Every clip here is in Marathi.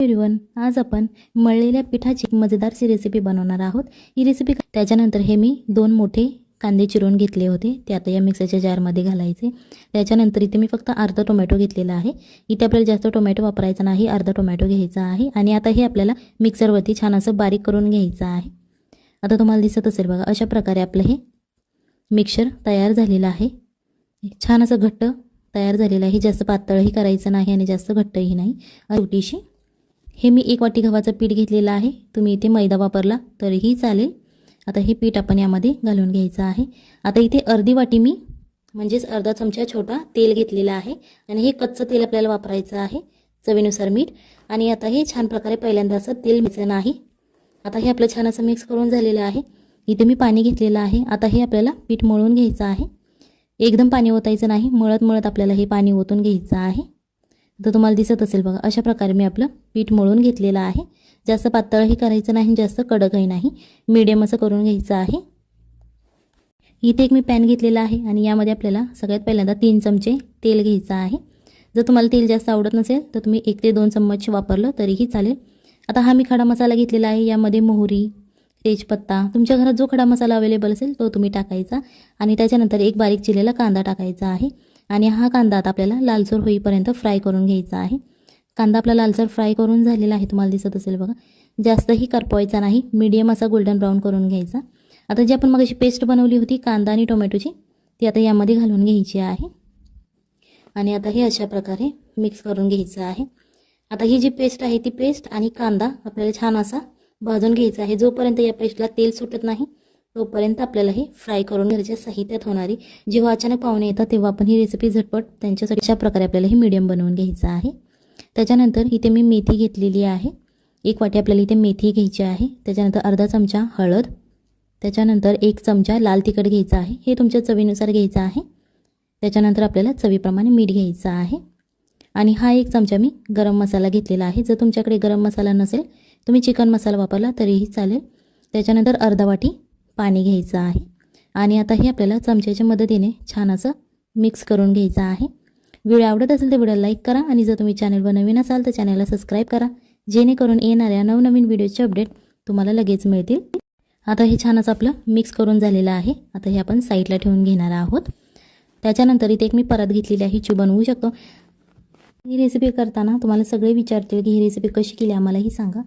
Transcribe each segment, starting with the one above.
एव्हरीवन आज आपण मळलेल्या पिठाची मजेदारची रेसिपी बनवणार आहोत. ही रेसिपी त्याच्यानंतर हे मी दोन मोठे कांदे चिरून घेतले होते. ते आता या मिक्सरच्या जारमध्ये घालायचे. त्याच्यानंतर इथे मी फक्त अर्धा टोमॅटो घेतलेला आहे. इथे आपल्याला जास्त टोमॅटो वापरायचा नाही अर्धा टोमॅटो घ्यायचा आहे. आणि आता हे आपल्याला मिक्सरवरती छान असं बारीक करून घ्यायचं आहे. आता तुम्हाला दिसत असेल बघा अशा प्रकारे आपलं हे मिक्सर तयार झालेलं आहे. छान असं घट्ट तयार झालेलं आहे. जास्त पातळही करायचं नाही आणि जास्त घट्टही नाही. छोटीशी हे मी एक वाटी गव्हाचं पीठ घेतलेलं आहे. तुम्ही इथे मैदा वापरला तरीही चालेल. आता हे पीठ आपण यामध्ये घालून घ्यायचं आहे. आता इथे अर्धी वाटी मी म्हणजेच अर्धा चमचा छोटा तेल घेतलेला आहे. आणि हे कच्चं तेल आपल्याला वापरायचं आहे चवीनुसार मीठ. आणि आता हे छान प्रकारे पहिल्यांदा असं तेल मिळचं नाही आता हे आपलं छान असं मिक्स करून झालेलं आहे. इथे मी पाणी घेतलेलं आहे. आता हे आपल्याला पीठ मळून घ्यायचं आहे. एकदम पाणी ओतायचं नाही. मळत मळत आपल्याला हे पाणी ओतून घ्यायचं आहे. तर तुम्हाला दिसत असेल बघा अशा प्रकारे मी आपलं पीठ मळून घेतलेलं आहे. जास्त पातळही करायचं नाही जास्त कडकही नाही. मीडियम असं करून घ्यायचं आहे. इथे एक मी पॅन घेतलेला आहे आणि यामध्ये आपल्याला सगळ्यात पहिल्यांदा तीन चमचे तेल घ्यायचं आहे. जर तुम्हाला तेल जास्त आवडत नसेल तर तुम्ही एक ते दोन चम्मच वापरलं तरीही चालेल. आता हा मी खडा मसाला घेतलेला आहे यामध्ये मोहरी तेजपत्ता तुमच्या घरात जो खडा मसाला अवेलेबल असेल तो तुम्ही टाकायचा. आणि त्याच्यानंतर एक बारीक चिरलेला कांदा टाकायचा आहे. आणि हा कांदा आता आपल्याला लालसर होईपर्यंत फ्राय करून घ्यायचा आहे. कांदा आपला लालसर फ्राय करून झालेला आहे तुम्हाला दिसत असेल बघा. जास्तही करपवायचा नाही मीडियम असा गोल्डन ब्राऊन करून घ्यायचा. आता जी आपण मग अशी पेस्ट बनवली होती कांदा आणि टोमॅटोची ती आता यामध्ये घालून घ्यायची आहे. आणि आता हे अशा प्रकारे मिक्स करून घ्यायचं आहे. आता ही जी पेस्ट आहे ती पेस्ट आणि कांदा आपल्याला छान असा भाजून घ्यायचा आहे. जोपर्यंत या पेस्टला तेल सुटत नाही तोपर्यंत आपल्याला हे फ्राय करून घ्यायच्या साहित्यात होणारी. जेव्हा अचानक पाहुणे येतात तेव्हा आपण ही रेसिपी झटपट त्यांच्यासाठी अशा प्रकारे आपल्याला हे मीडियम बनवून घ्यायचं आहे. त्याच्यानंतर इथे मी मेथी घेतलेली आहे. एक वाटी आपल्याला इथे मेथी घ्यायची आहे. त्याच्यानंतर अर्धा चमचा हळद. त्याच्यानंतर एक चमचा लाल तिखट घ्यायचा आहे. हे तुमच्या चवीनुसार घ्यायचं आहे. त्याच्यानंतर आपल्याला चवीप्रमाणे मीठ घ्यायचं आहे. आणि हा एक चमचा मी गरम मसाला घेतलेला आहे. जर तुमच्याकडे गरम मसाला नसेल तुम्ही चिकन मसाला वापरला तरीही चालेल. त्याच्यानंतर अर्धा वाटी पाणी घ्यायचं आहे. आणि आता हे आपल्याला चमच्याच्या मदतीने छान असं मिक्स करून घ्यायचं आहे. व्हिडिओ आवडत असेल तर व्हिडिओ लाईक करा आणि जर तुम्ही चॅनलवर नवीन असाल तर चॅनलला सबस्क्राईब करा. जेणेकरून येणाऱ्या नवनवीन व्हिडिओचे अपडेट तुम्हाला लगेच मिळतील. आता हे छान असं आपलं मिक्स करून झालेलं आहे. आता हे आपण साईडला ठेवून घेणार आहोत. त्याच्यानंतर इथे एक मी परत घेतलेली आहे. चू बनवू शकतो. ही रेसिपी करताना तुम्हाला सगळे विचारतील की ही रेसिपी कशी केली? आम्हाला ही सांगा.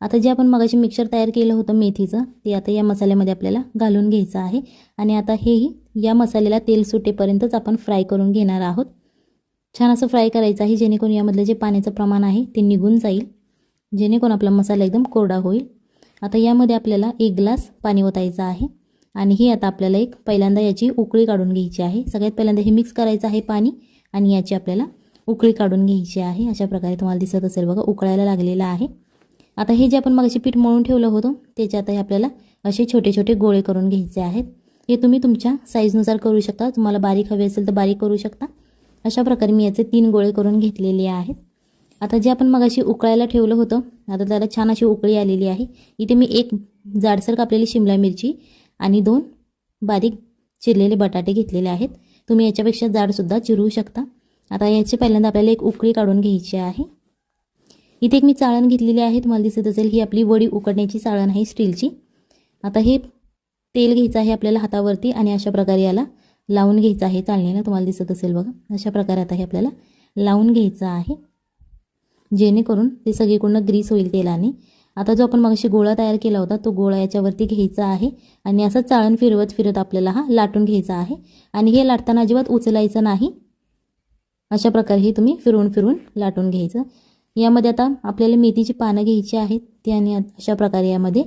आता जे आपण मगाशी मिक्सर तयार केलं होतं मेथीचं ते आता या मसाल्यामध्ये आपल्याला घालून घ्यायचं आहे. आणि आता हेही या मसाल्याला तेल सुटेपर्यंतच आपण फ्राय करून घेणार आहोत. छान असं फ्राय करायचं आहे जेणेकरून यामधलं जे पाण्याचं प्रमाण आहे ते निघून जाईल. जेणेकरून आपला मसाला एकदम कोरडा होईल. आता यामध्ये आपल्याला एक ग्लास पाणी ओतायचं आहे. आणि ही आता आपल्याला एक पहिल्यांदा याची उकळी काढून घ्यायची आहे. सगळ्यात पहिल्यांदा हे मिक्स करायचं आहे पाणी आणि याची आपल्याला उकळी काढून घ्यायची आहे. अशा प्रकारे तुम्हाला दिसत असेल बघा उकळायला लागलेलं आहे. आता हे जे आपण मगाशी पीठ मळून ठेवलं होतं त्याचे आता हे आपल्याला असे छोटे छोटे गोळे करून घ्यायचे आहेत. हे तुम्ही तुमच्या साईजनुसार करू शकता. तुम्हाला बारीक हवे असेल तर बारीक करू शकता. अशा प्रकारे मी याचे तीन गोळे करून घेतलेले आहेत. आता जे आपण मगाशी उकळायला ठेवलं होतं आता त्याला छान अशी उकळी आलेली आहे. इथे मी एक जाडसर कापलेली शिमला मिरची आणि दोन बारीक चिरलेले बटाटे घेतलेले आहेत. तुम्ही याच्यापेक्षा जाडसुद्धा चिरू शकता. आता याची पहिल्यांदा आपल्याला एक उकळी काढून घ्यायची आहे. इथे एक मी चाळण घेतलेली आहे तुम्हाला दिसत असेल ही आपली वडी उकडण्याची चाळण आहे स्टीलची. आता हे तेल घ्यायचं आहे आपल्याला हातावरती आणि अशा प्रकारे याला लावून घ्यायचं आहे चालणीला तुम्हाला दिसत असेल बघा. अशा प्रकारे आता हे आपल्याला लावून घ्यायचं आहे. जेणेकरून ते सगळीकडून ग्रीस होईल तेलाने. आता जो आपण मगाशी गोळा तयार केला होता तो गोळा याच्यावरती घ्यायचा आहे आणि असं चाळण फिरवत फिरत आपल्याला हा लाटून घ्यायचा आहे. आणि हे लाटताना अजिबात उचलायचं नाही. अशा प्रकारे हे तुम्ही फिरवून फिरवून लाटून घ्यायचं. यामध्ये आता आपल्याला मेथीची पानं घ्यायची आहेत ती आणि अशा प्रकारे यामध्ये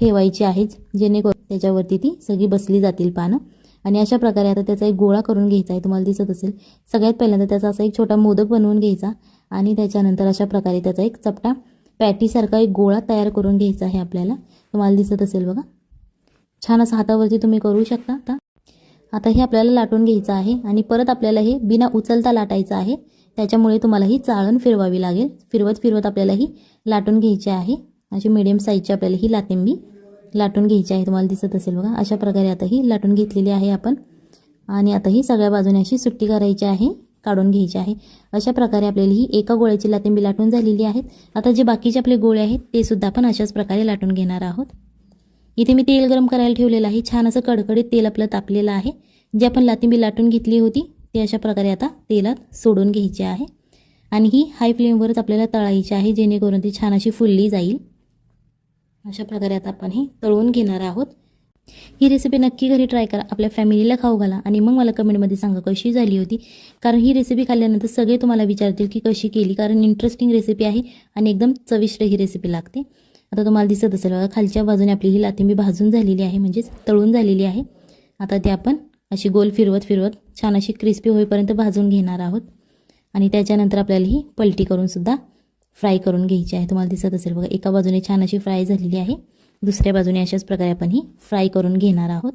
ठेवायची आहेत जेणेकरून त्याच्यावरती ती सगळी बसली जातील पानं. आणि अशा प्रकारे आता त्याचा एक गोळा करून घ्यायचा आहे तुम्हाला दिसत असेल. सगळ्यात पहिल्यांदा त्याचा असा एक छोटा मोदक बनवून घ्यायचा आणि त्याच्यानंतर अशा प्रकारे त्याचा एक चपटा पॅटीसारखा एक गोळा तयार करून घ्यायचा आहे आपल्याला. तुम्हाला दिसत असेल बघा. छान असं हातावरती तुम्ही करू शकता. आता आता हे आपल्याला लाटून घ्यायचं आहे आणि परत आपल्याला हे बिना उचलता लाटायचं आहे. त्याच्यामुळे तुम्हाला ही चाळण फिरवावी लागेल. फिरवत फिरवत आपल्याला ही लाटून घ्यायची आहे. अशी मिडियम साईजची आपल्याला ही लातिंबी लाटून घ्यायची आहे. तुम्हाला दिसत असेल बघा अशा प्रकारे आता ही लाटून घेतलेली आहे आपण. आणि आता ही सगळ्या बाजूने अशी सुट्टी करायची आहे काढून घ्यायची आहे. अशा प्रकारे आपल्याला ही एका गोळ्याची लातिंबी लाटून झालेली आहेत. आता जे बाकीचे आपले गोळे आहेत ते सुद्धा आपण अशाच प्रकारे लाटून घेणार आहोत. इथे मी तेल गरम करायला ठेवलेलं आहे. छान असं कडकडीत तेल आपलं तापलेलं आहे. जे आपण लातिंबी लाटून घेतली होती ते अशा प्रकारे आता तेलात सोडून घ्यायची आहे. आणि ही हाय फ्लेमवरच आपल्याला तळायची आहे जेणेकरून ती छान अशी फुलली जाईल. अशा प्रकारे आता आपण ही तळून घेणार आहोत. ही रेसिपी नक्की घरी ट्राय करा. आपल्या फॅमिलीला खाऊ घाला. आणि मग मला कमेंटमध्ये सांगा कशी झाली होती. कारण ही रेसिपी खाल्ल्यानंतर सगळे तुम्हाला विचारतील की कशी केली. कारण इंटरेस्टिंग रेसिपी आहे आणि एकदम चविष्ट ही रेसिपी लागते. आता तुम्हाला दिसत असेल बघा खालच्या बाजूने आपली ही लातिंबी भाजून झालेली आहे. म्हणजेच तळून झालेली आहे. आता ते आपण अशी गोल फिरवत फिरवत छान अशी क्रिस्पी होईपर्यंत भाजून घेणार आहोत. आणि त्याच्यानंतर आपल्याला ही पलटी करूनसुद्धा फ्राय करून घ्यायची आहे. तुम्हाला दिसत असेल बघा एका बाजूने छान अशी फ्राय झालेली आहे. दुसऱ्या बाजूने अशाच प्रकारे आपण ही फ्राय करून घेणार आहोत.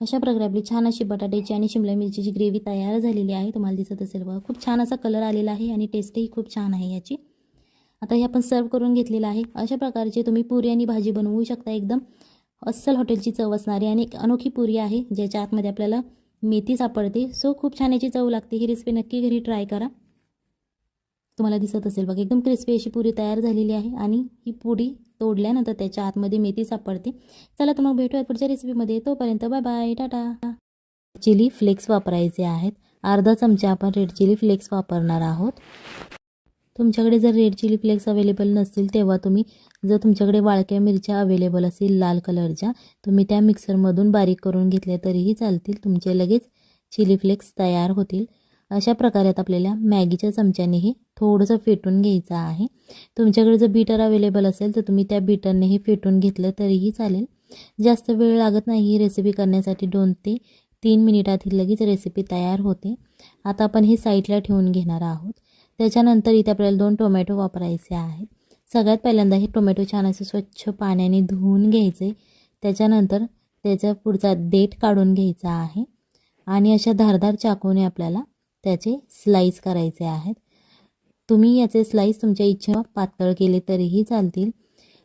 अशा प्रकारे आपली छान अशी बटाट्याची आणि शिमला मिरचीची ग्रेव्ही तयार झालेली आहे. तुम्हाला दिसत असेल बघा खूप छान असा कलर आलेला आहे आणि टेस्टही खूप छान आहे याची. आता हे आपण सर्व करून घेतलेलं आहे. अशा प्रकारचे तुम्ही पुरी आणि भाजी बनवू शकता एकदम. अस्सल हॉटेलची चव असणारी आणि एक अनोखी पुरी आहे ज्याच्या आतमध्ये आपल्याला मेथी सापडते. सो खूप छान याची चव लागते. ही रेसिपी नक्की घरी ट्राय करा. तुम्हाला दिसत असेल बघा एकदम क्रिस्पी अशी पुरी तयार झालेली आहे आणि ही पुरी तोडल्यानंतर त्याच्या आतमध्ये मेथी सापडते. चला तर मग भेटूया पुढच्या रेसिपीमध्ये तोपर्यंत bye bye tata. Chilli flakes वापरायचे आहेत. अर्धा चमचा आपण रेड चिली फ्लेक्स वापरणार आहोत. तुमच्याकडे जर रेड चिली फ्लेक्स अवेलेबल नसतील तेव्हा तुम्ही जर तुमच्याकडे वाळक्या मिरच्या अवेलेबल असतील लाल कलरच्या तुम्ही त्या मिक्सरमधून बारीक करून घेतल्या तरीही चालतील. तुमचे लगेच चिली फ्लेक्स तयार होतील. अशा प्रकारे आता आपल्याला मॅगीच्या चमच्याने हे थोडंसं फेटून घ्यायचं आहे. तुमच्याकडे जर बीटर अवेलेबल असेल तर तुम्ही त्या बीटरनेही फेटून घेतलं तरीही चालेल. जास्त वेळ लागत नाही ही रेसिपी करण्यासाठी दोन ते तीन मिनिटात ही लगेच रेसिपी तयार होते. आता आपण हे साईडला ठेवून घेणार आहोत. त्याच्यानंतर इथे आपल्याला दोन टोमॅटो वापरायचे आहेत. सगळ्यात पहिल्यांदा हे टोमॅटो छान असे स्वच्छ पाण्याने धुवून घ्यायचे. त्याच्यानंतर त्याचा पुढचा देठ काढून घ्यायचा आहे. आणि अशा धारदार चाकूने आपल्याला त्याचे स्लाईस करायचे आहेत. तुम्ही याचे स्लाईस तुमच्या इच्छा पातळ केले तरीही चालतील.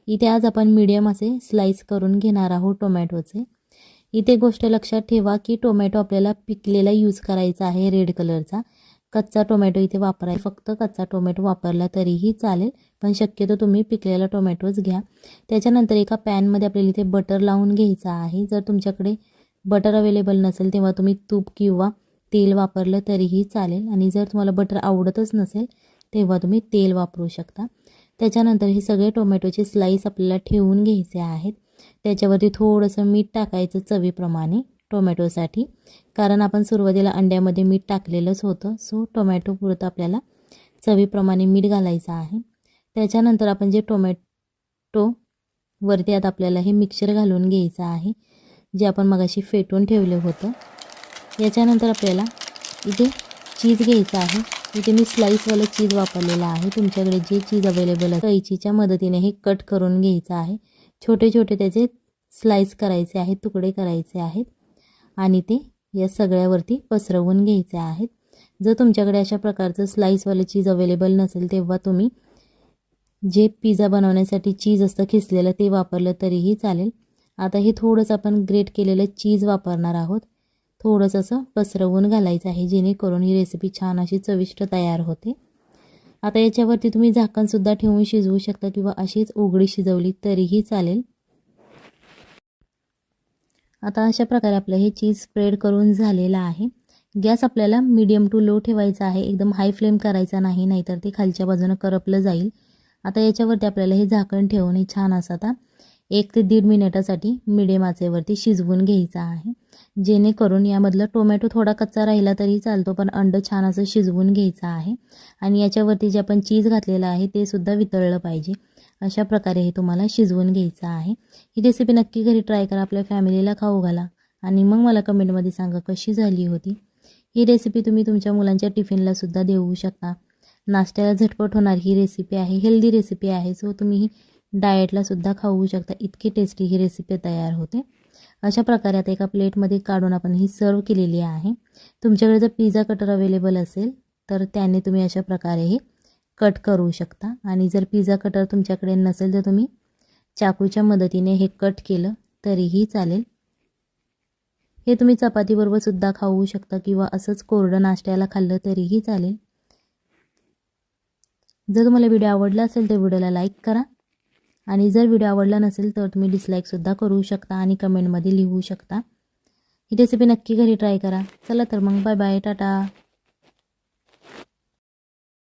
इथे आज आपण मीडियम असे स्लाईस करून घेणार आहोत टोमॅटोचे. इथे गोष्ट लक्षात ठेवा की टोमॅटो आपल्याला पिकलेला यूज करायचा आहे रेड कलरचा कच्चा टोमॅटो इथे वापराय फक्त कच्चा टोमॅटो वापरला तरीही चालेल पण शक्यतो तुम्ही पिकलेला टोमॅटोच घ्या. त्याच्यानंतर एका पॅनमध्ये आपल्याला इथे बटर लावून घ्यायचं आहे. जर तुमच्याकडे बटर अवेलेबल नसेल तेव्हा तुम्ही तूप किंवा तेल वापरलं तरीही चालेल. आणि जर तुम्हाला बटर आवडतच नसेल तेव्हा तुम्ही तेल वापरू शकता. त्याच्यानंतर हे सगळे टोमॅटोचे स्लाईस आपल्याला ठेवून घ्यायचे आहेत. त्याच्यावरती थोडंसं मीठ टाकायचं चवीप्रमाणे. टोमॅटोसाठी. कारण आपण सुरुवातीला अंड्यामध्ये मीठ टाकलेलंच होतं. सो टोमॅटो पुरतं आपल्याला चवीप्रमाणे मीठ घालायचं आहे. त्याच्यानंतर आपण जे टोमॅटो वरती आता आपल्याला हे मिक्सर घालून घ्यायचं आहे जे आपण मगाशी फेटून ठेवलं होतं. याच्यानंतर आपल्याला इथे चीज घ्यायचं आहे. इथे मी स्लाईसवालं चीज वापरलेलं आहे. तुमच्याकडे जे चीज अवेलेबल आहे कैचीच्या मदतीने हे कट करून घ्यायचं आहे. छोटे छोटे त्याचे स्लाईस करायचे आहेत तुकडे करायचे आहेत. आणि ते या सगळ्यावरती पसरवून घ्यायचे आहेत. जर तुमच्याकडे अशा प्रकारचं स्लाईसवालं चीज अवेलेबल नसेल तेव्हा तुम्ही जे पिझ्झा बनवण्यासाठी चीज असतं खिसलेलं ते वापरलं तरीही चालेल. आता हे थोडंसं आपण ग्रेट केलेलं चीज वापरणार आहोत. थोडंसं असं पसरवून घालायचं आहे जेणेकरून ही रेसिपी छान अशी चविष्ट तयार होते. आता याच्यावरती तुम्ही झाकणसुद्धा ठेवून शिजवू शकता किंवा अशीच उघडी शिजवली तरीही चालेल. आता अशा प्रकारे आपलं हे चीज स्प्रेड करून झालेलं आहे. गॅस आपल्याला मीडियम टू लो ठेवायचा आहे. एकदम हाय फ्लेम करायचा नाही नाहीतर ते खालच्या बाजूनं करपलं जाईल. आता याच्यावरती आपल्याला हे झाकण ठेवून हे छान असं आता एक ते दीड मिनिटासाठी मिडियम आचेवरती शिजवून घ्यायचं आहे. जेणेकरून यामधलं टोमॅटो थोडा कच्चा राहिला तरी चालतो पण अंडं छान असं शिजवून घ्यायचं आहे. आणि याच्यावरती जे आपण चीज घातलेलं आहे ते सुद्धा वितळलं पाहिजे. अशा प्रकारे हे तुम्हाला शिजवून घ्यायचं आहे. ही रेसिपी नक्की घरी ट्राय करा आपल्या फॅमिलीला खाऊ घाला. आणि मग मला कमेंटमध्ये सांगा कशी झाली होती. ही रेसिपी तुम्ही तुमच्या मुलांच्या टिफिनला सुद्धा देऊ शकता. नाश्त्याला झटपट होणार ही रेसिपी आहे हेल्दी रेसिपी आहे. सो तुम्ही ही डाएटला सुद्धा खाऊ शकता. इतकी टेस्टी ही रेसिपी तयार होते. अशा प्रकारे आता एका प्लेटमध्ये काढून आपण ही सर्व केलेली आहे. तुमच्याकडे जर पिझ्झा कटर अवेलेबल असेल तर त्याने तुम्ही अशा प्रकारे हे कट करू शकता. आणि जर पिझ्झा कटर तुमच्याकडे नसेल तर तुम्ही चाकूच्या मदतीने हे कट केलं तरीही चालेल. हे तुम्ही चपातीबरोबर सुद्धा खाऊ शकता किंवा असंच कोरडं नाश्त्याला खाल्लं तरीही चालेल. जर तुम्हाला व्हिडिओ आवडला असेल तर व्हिडिओला लाईक करा. आणि जर व्हिडिओ आवडला नसेल तर तुम्ही डिसलाईकसुद्धा करू शकता आणि कमेंटमध्ये लिहू शकता. ही रेसिपी नक्की घरी ट्राय करा. चला तर मग बाय बाय टाटा.